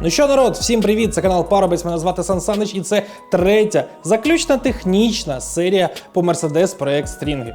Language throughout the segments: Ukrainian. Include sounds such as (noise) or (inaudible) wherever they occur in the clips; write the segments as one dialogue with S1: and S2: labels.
S1: Ну що, народ, всім привіт! Це канал Парубець. Мене звати Сан Санич, і це третя заключна технічна серія по Mercedes проект Стрінги.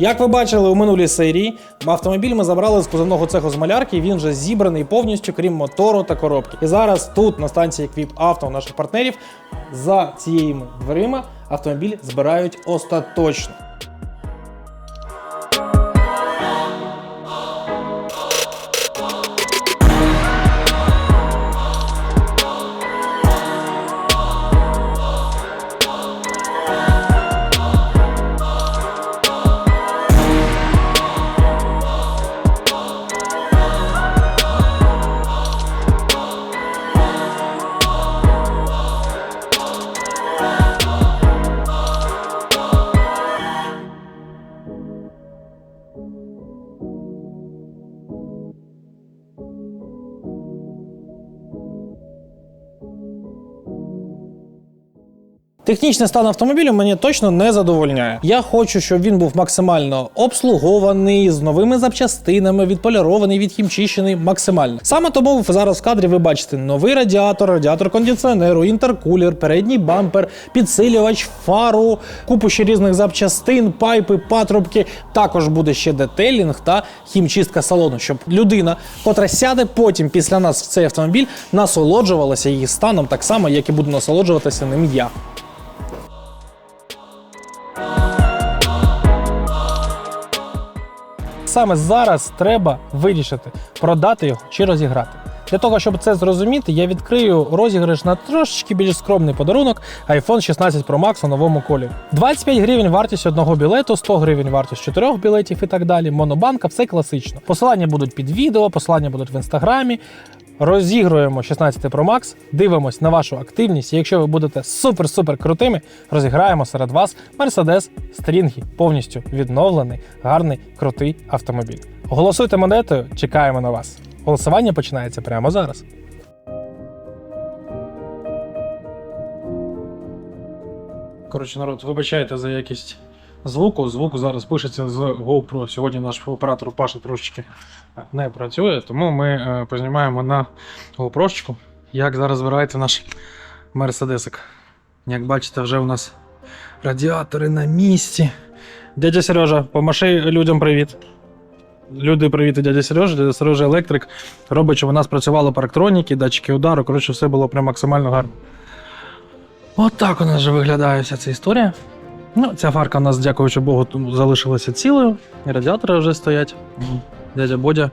S1: Як ви бачили у минулій серії, автомобіль ми забрали з кузовного цеху з малярки, і він вже зібраний повністю, крім мотору та коробки. І зараз тут, на станції Квіп Авто, наших партнерів, за цією дверима автомобіль збирають остаточно. Технічний стан автомобілю мені точно не задовольняє. Я хочу, щоб він був максимально обслугований, з новими запчастинами, відполірований, відхімчищений максимально. Саме тому зараз в кадрі ви бачите новий радіатор, радіатор кондиціонеру, інтеркулер, передній бампер, підсилювач, фару, купу ще різних запчастин, пайпи, патрубки. Також буде ще детейлінг та хімчистка салону, щоб людина, котра сяде потім після нас в цей автомобіль, насолоджувалася її станом так само, як і буду насолоджуватися ним я. Саме зараз треба вирішити, продати його чи розіграти. Для того, щоб це зрозуміти, я відкрию розіграш на трошечки більш скромний подарунок iPhone 16 Pro Max у новому колі. 25 гривень вартість одного білету, 100 гривень вартість чотирьох білетів і так далі. Монобанка, все класично. Посилання будуть під відео, посилання будуть в інстаграмі. Розігруємо 16 Pro Max, дивимось на вашу активність. І якщо ви будете супер-супер крутими, розіграємо серед вас Mercedes Stringy, повністю відновлений, гарний, крутий автомобіль. Голосуйте монетою, чекаємо на вас. Голосування починається прямо зараз. Коротше, народ, вибачайте за якість звуку. Звук зараз пишеться з GoPro. Сьогодні наш оператор Паша трошечки не працює, тому ми е, познімаємо на GoPro, як зараз збирається наш мерседесик. Як бачите, вже у нас радіатори на місці. Дядя Сережа, помаши людям привіт. Люди, привіт, дядя Сережа. Дядя Сережа електрик. Робить, щоб у нас працювало парктроніки, датчики удару. Коротше, все було прям максимально гарно. От так у нас вже виглядає вся ця історія. Ну, ця фарка у нас, дякуючи Богу, залишилася цілою. І радіатори вже стоять. Дядя Бодя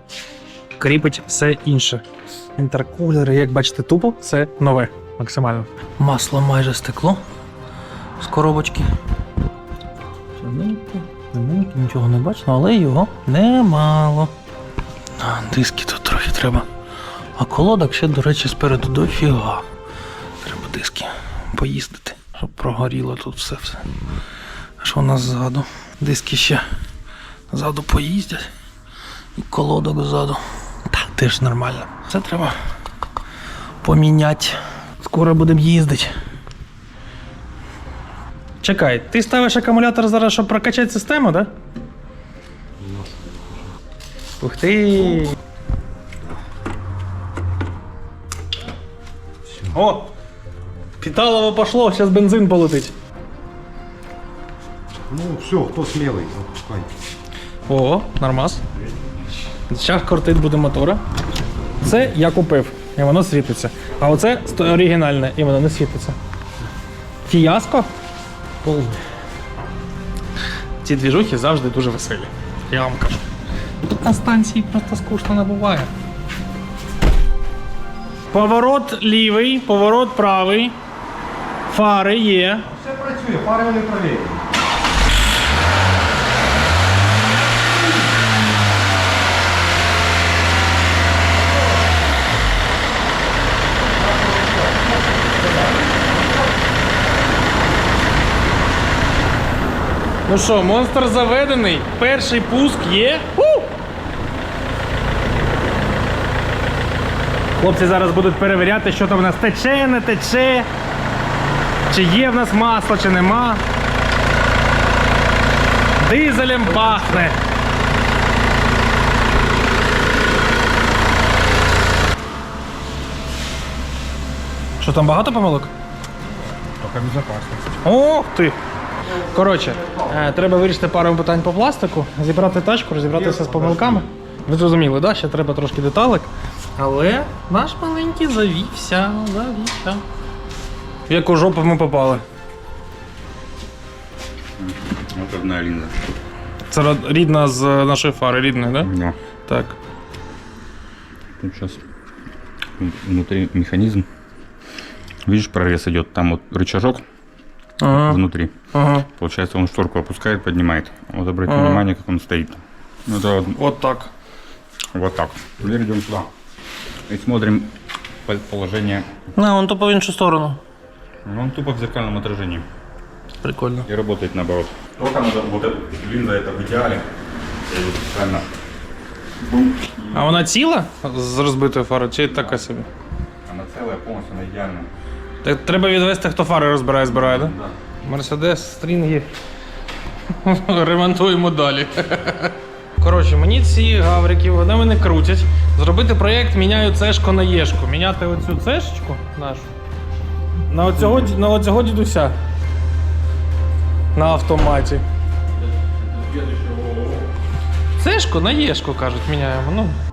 S1: кріпить все інше. Інтеркулери, як бачите, тупо все нове. Максимально. Масло майже стекло з коробочки. Нічого не бачно, але його немало. А, диски тут трохи треба. А колодок ще, до речі, спереду дофіга. Треба диски поїздити, щоб прогоріло тут все. все. Що у нас ззаду? Диски ще ззаду поїздять. І колодок ззаду. Так, теж нормально. Це треба поміняти. Скоро будемо їздити. Чекай, ти ставиш акумулятор зараз, щоб прокачати систему, так? Да? Ух ти! О! Питалово пошло, зараз бензин полетить.
S2: Ну, все, хто смілий, запускай.
S1: О, нормас. Зараз кортить буде мотора. Це я купив, і воно світиться. А оце оригінальне, і воно не світиться. Фіаско? Повний. Ці двіжухи завжди дуже веселі. Я вам кажу. Тут на станції просто скучно не буває. Поворот лівий, поворот правий. Фари є.
S2: Все працює, пари вони праві.
S1: Ну що, монстр заведений. Перший пуск є. У! Хлопці зараз будуть перевіряти, що там в нас тече, не тече. Чи є в нас масло, чи нема. Дизелем пахне. Що там багато помилок?
S2: Тільки безпечно.
S1: Ох ти! Коротше, е, треба вирішити пару питань по пластику, зібрати тачку, розібратися з помилками. Ви зрозуміли, да? ще треба трошки деталек. Але наш маленький завівся, завівся. В яку жопу ми попали?
S3: Вот одна линза.
S1: Це род- рідна з е, нашої фари, рідної, да?
S3: Да.
S1: Так.
S3: Тут сейчас внутри механизм. Видишь, прорез идет. Там вот рычажок
S1: Ага.
S3: внутри.
S1: ага.
S3: Получается, он шторку опускает, поднимает. Вот обратите
S1: Ага.
S3: внимание, как он стоит. Ну, это вот,
S1: От так.
S3: вот так. Теперь идем сюда. И смотрим по- положение.
S1: Не, он тупо в іншу сторону.
S3: Ну, Он тупо в зеркальном отражении.
S1: Прикольно.
S3: И работает наоборот. Только надо вот эту линза, это в идеале. Я её специально
S1: А вона ціла з розбитою фарою, чи така собі?
S3: Она целая, полностью, она идеальная.
S1: Так треба відвести, хто фари розбирає, збирає, так? Да? Мерседес, стрінги. (laughs) Ремонтуємо далі. (laughs) Коротше, мені ці гаврики, вони мене крутять. Зробити проєкт міняю цешко на єшку. Міняти оцю цешечку нашу. На оцього, на оцього дідуся. На автоматі. Це ж на Єшко кажуть, міняємо. Ну.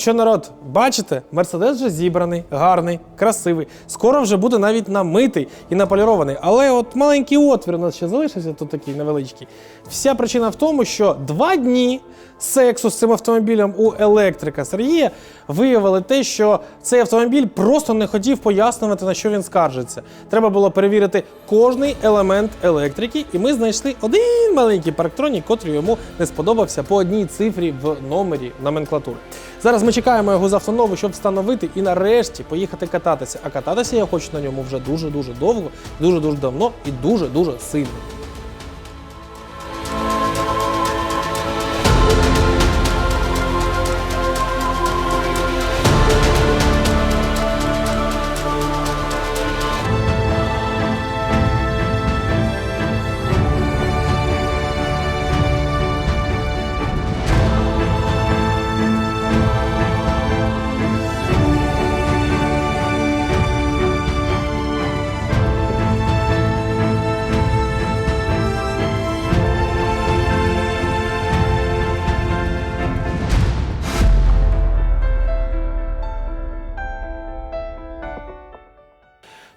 S1: Що, народ, бачите, мерседес вже зібраний, гарний, красивий. Скоро вже буде навіть намитий і наполірований. Але от маленький отвір у нас ще залишився, тут такий невеличкий. Вся причина в тому, що два дні сексу з цим автомобілем у електрика Сергія виявили те, що цей автомобіль просто не хотів пояснювати, на що він скаржиться. Треба було перевірити кожний елемент електрики, і ми знайшли один маленький парктронік, котрий йому не сподобався по одній цифрі в номері номенклатури. Зараз ми чекаємо його з автонову, щоб встановити і нарешті поїхати кататися. А кататися я хочу на ньому вже дуже-дуже довго, дуже-дуже давно і дуже-дуже сильно.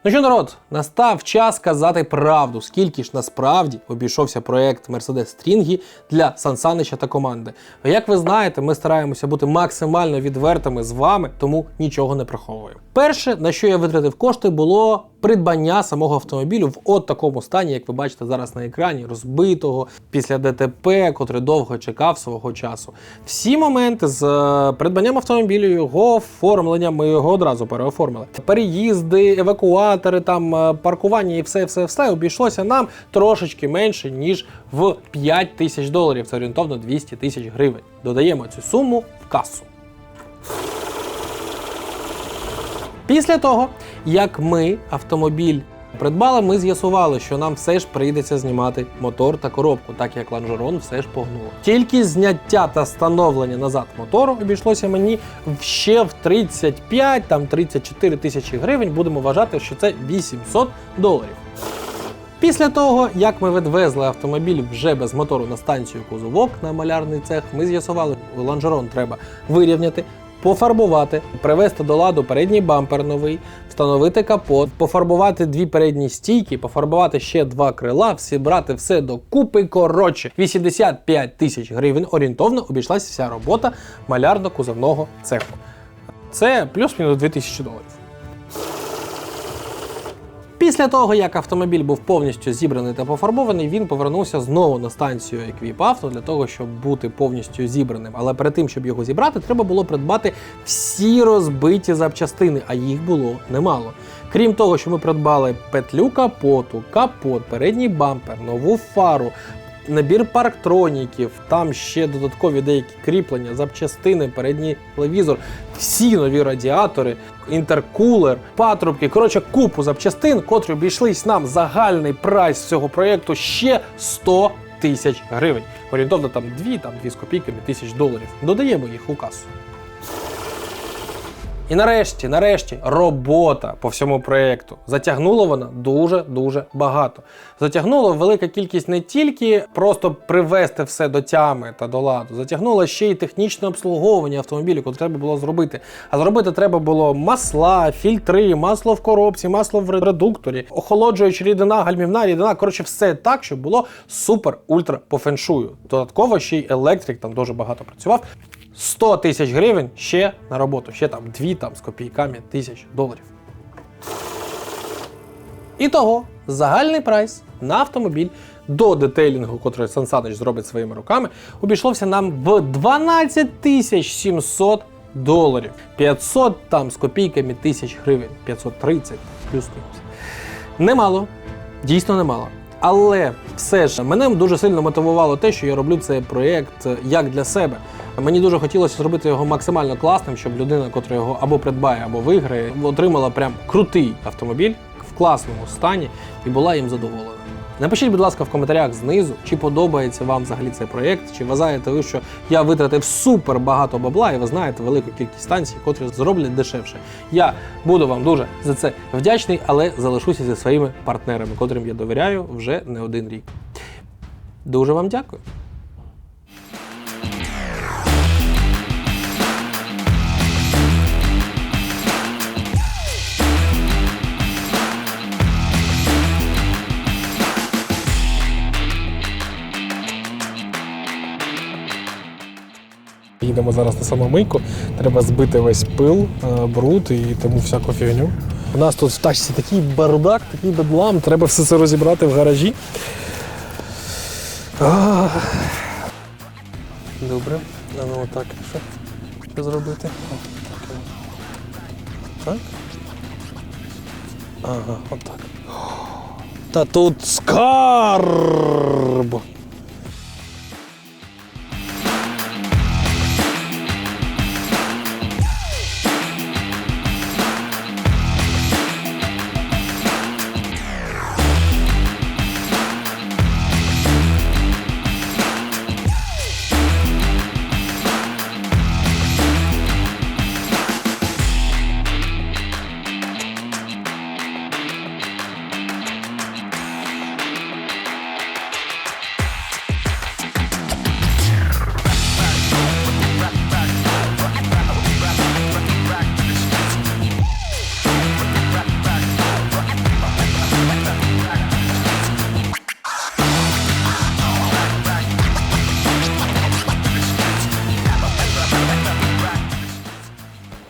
S1: Ну що, народ, настав час казати правду, скільки ж насправді обійшовся проект Mercedes Стрінгі для Сансанича та команди. Як ви знаєте, ми стараємося бути максимально відвертими з вами, тому нічого не приховую. Перше, на що я витратив кошти, було придбання самого автомобілю в от такому стані, як ви бачите зараз на екрані, розбитого після ДТП, котрий довго чекав свого часу. Всі моменти з е, придбанням автомобілю, його оформленням, ми його одразу переоформили. Переїзди, евакуатори, там е, паркування і все, все, все обійшлося нам трошечки менше ніж в 5 тисяч доларів. Це орієнтовно 200 тисяч гривень. Додаємо цю суму в касу. Після того, як ми автомобіль придбали, ми з'ясували, що нам все ж прийдеться знімати мотор та коробку, так як лонжерон все ж погнуло. Тільки зняття та встановлення назад мотору обійшлося мені ще в 35 там 34 тисячі гривень. Будемо вважати, що це 800 доларів. Після того, як ми відвезли автомобіль вже без мотору на станцію Кузовок на малярний цех, ми з'ясували, що лонжерон треба вирівняти, пофарбувати, привести до ладу передній бампер новий, встановити капот, пофарбувати дві передні стійки, пофарбувати ще два крила, всі брати все докупи. Коротше, 85 тисяч гривень орієнтовно обійшлася вся робота малярно-кузовного цеху. Це плюс-мінус 2000 доларів. Після того, як автомобіль був повністю зібраний та пофарбований, він повернувся знову на станцію Еквіпавто для того, щоб бути повністю зібраним. Але перед тим, щоб його зібрати, треба було придбати всі розбиті запчастини, а їх було немало. Крім того, що ми придбали петлю капоту, капот, передній бампер, нову фару, набір парктроніків, там ще додаткові деякі кріплення, запчастини, передній телевізор, всі нові радіатори, інтеркулер, патрубки. Коротше, купу запчастин, котрі обійшлись нам загальний прайс цього проєкту ще 100 тисяч гривень. Орієнтовно там 2, там 2 з копійками тисяч доларів. Додаємо їх у касу. І нарешті, нарешті, робота по всьому проєкту. Затягнуло вона дуже-дуже багато. Затягнуло велика кількість не тільки просто привести все до тями та до ладу, затягнуло ще й технічне обслуговування автомобілю, яке треба було зробити. А зробити треба було масла, фільтри, масло в коробці, масло в редукторі, охолоджуюча рідина, гальмівна рідина. Коротше, все так, щоб було супер-ультра по феншую. Додатково ще й електрик там дуже багато працював. 100 тисяч гривень ще на роботу, ще там 2 там, з копійками тисяч доларів. Ітого, загальний прайс на автомобіль до детейлінгу, котрий Сан Санич зробить своїми руками, обійшлося нам в 12 тисяч 700 доларів. 500 там з копійками тисяч гривень, 530 плюс-мінус. Немало, дійсно немало. Але все ж мене дуже сильно мотивувало те, що я роблю цей проєкт е, як для себе. Мені дуже хотілося зробити його максимально класним, щоб людина, котра його або придбає, або виграє, отримала прям крутий автомобіль в класному стані і була їм задоволена. Напишіть, будь ласка, в коментарях знизу, чи подобається вам взагалі цей проєкт, чи вважаєте ви, що я витратив супер багато бабла, і ви знаєте велику кількість станцій, котрі зроблять дешевше. Я буду вам дуже за це вдячний, але залишуся зі своїми партнерами, котрим я довіряю вже не один рік. Дуже вам дякую.
S4: Їдемо зараз на самомийку. Треба збити весь пил, е, бруд і тому всяку фігню. У нас тут в тачці такий бардак, такий бедлам, треба все це розібрати в гаражі. Добре. А отак, що? Зробити? Так? Ага, отак. Та тут скарб!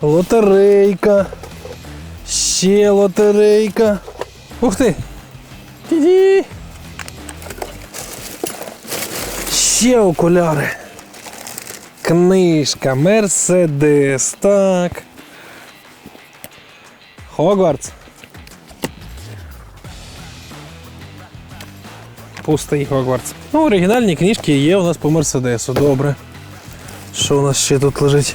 S4: Лотерейка. Ще лотерейка. Ух ти! Ті-ді! Ще окуляри. Книжка, Мерседес. Так. Хогвартс. Пустий Хогвартс. Ну, оригінальні книжки є у нас по Мерседесу. Добре. Що у нас ще тут лежить?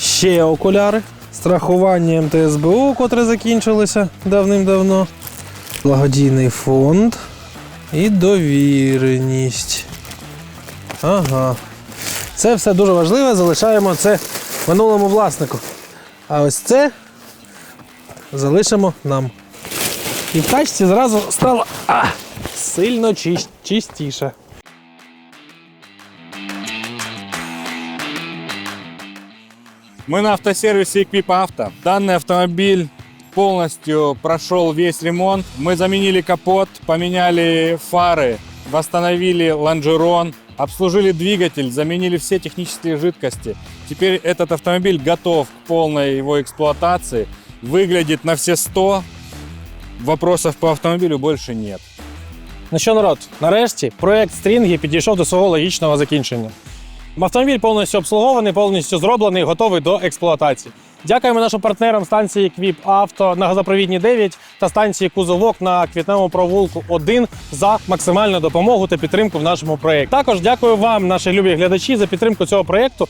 S4: Ще окуляри. Страхування МТСБУ, котре закінчилося давним-давно. Благодійний фонд. І довіреність. Ага. Це все дуже важливе, залишаємо це минулому власнику. А ось це залишимо нам. І в тачці зразу стало а, сильно чис- чистіше.
S2: Мы на автосервисе Equip Авто. Данный автомобиль полностью прошел весь ремонт. Мы заменили капот, поменяли фары, восстановили лонжерон, обслужили двигатель, заменили все технические жидкости. Теперь этот автомобиль готов к полной его эксплуатации. Выглядит на все 100. вопросов по автомобилю больше нет.
S1: Ну що, народ, нарешті проект стрінги підійшов до свого логічного закінчення. Автомобіль повністю обслугований, повністю зроблений, готовий до експлуатації. Дякуємо нашим партнерам станції Квіп Авто на газопровідні 9 та станції Кузовок на квітневому провулку 1 за максимальну допомогу та підтримку в нашому проєкті. Також дякую вам, наші любі глядачі, за підтримку цього проєкту.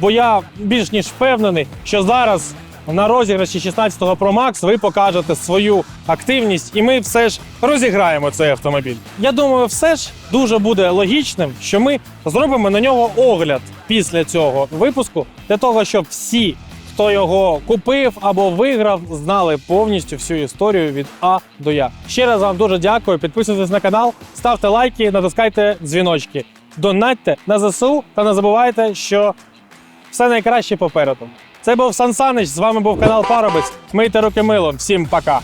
S1: Бо я більш ніж впевнений, що зараз на розіграші 16-го Pro Max ви покажете свою активність, і ми все ж розіграємо цей автомобіль. Я думаю, все ж дуже буде логічним, що ми зробимо на нього огляд після цього випуску, для того, щоб всі, хто його купив або виграв, знали повністю всю історію від А до Я. Ще раз вам дуже дякую. Підписуйтесь на канал, ставте лайки, натискайте дзвіночки, донатьте на ЗСУ та не забувайте, що все найкраще попереду. Це був Сан Санич, з вами був канал Паробець. Мийте руки милом. Всім пока.